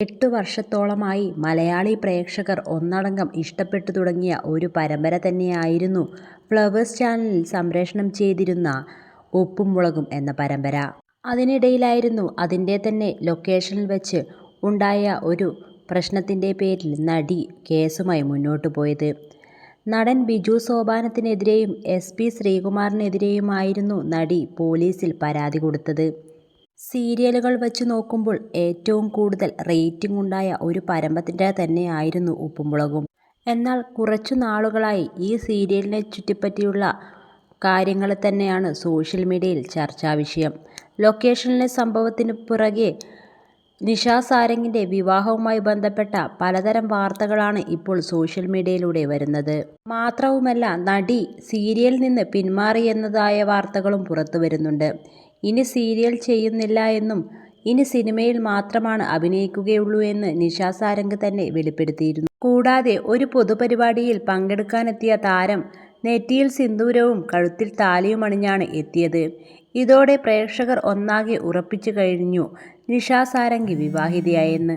എട്ടു വർഷത്തോളമായി മലയാളി പ്രേക്ഷകർ ഒന്നടങ്കം ഇഷ്ടപ്പെട്ടു തുടങ്ങിയ ഒരു പരമ്പര തന്നെയായിരുന്നു ഫ്ലവേഴ്സ് ചാനലിൽ സംപ്രേഷണം ചെയ്തിരുന്ന ഉപ്പും മുളകും എന്ന പരമ്പര. അതിനിടയിലായിരുന്നു അതിന്റെ തന്നെ ലൊക്കേഷനിൽ വെച്ച് ഉണ്ടായ ഒരു പ്രശ്നത്തിന്റെ പേരിൽ നടി കേസുമായി മുന്നോട്ടു പോയത്. നടൻ ബിജു സോപാനത്തിനെതിരെയും എസ്. പി. ശ്രീകുമാറിനെതിരെയുമായിരുന്നു നടി പോലീസിൽ പരാതി കൊടുത്തത്. സീരിയലുകൾ വെച്ച് നോക്കുമ്പോൾ ഏറ്റവും കൂടുതൽ റേറ്റിംഗ് ഉണ്ടായ ഒരു പരമ്പര തന്നെയായിരുന്നു ഉപ്പുമുളകും എന്നാൽ കുറച്ചു നാളുകളായി ഈ സീരിയലിനെ ചുറ്റിപ്പറ്റിയുള്ള കാര്യങ്ങൾ തന്നെയാണ് സോഷ്യൽ മീഡിയയിൽ ചർച്ചാവിഷയം. ലൊക്കേഷനിലെ സംഭവത്തിന് പുറകെ നിഷ സാരംഗിന്റെ വിവാഹവുമായി ബന്ധപ്പെട്ട പലതരം വാർത്തകളാണ് ഇപ്പോൾ സോഷ്യൽ മീഡിയയിലൂടെ വരുന്നത്. മാത്രവുമല്ല നടി സീരിയലിൽ നിന്ന് പിന്മാറിയെന്നതായ വാർത്തകളും പുറത്തു വരുന്നുണ്ട്. ഇനി സീരിയൽ ചെയ്യുന്നില്ല എന്നും ഇനി സിനിമയിൽ മാത്രമാണ് അഭിനയിക്കുകയുള്ളൂ എന്ന് നിഷ സാരംഗ് തന്നെ വെളിപ്പെടുത്തിയിരുന്നു. കൂടാതെ ഒരു പൊതുപരിപാടിയിൽ പങ്കെടുക്കാനെത്തിയ താരം നെറ്റിയിൽ സിന്ദൂരവും കഴുത്തിൽ താലിയുമണിഞ്ഞാണ് എത്തിയത്. ഇതോടെ പ്രേക്ഷകർ ഒന്നാകെ ഉറപ്പിച്ചു കഴിഞ്ഞു നിഷ സാരംഗി വിവാഹിതയായെന്ന്.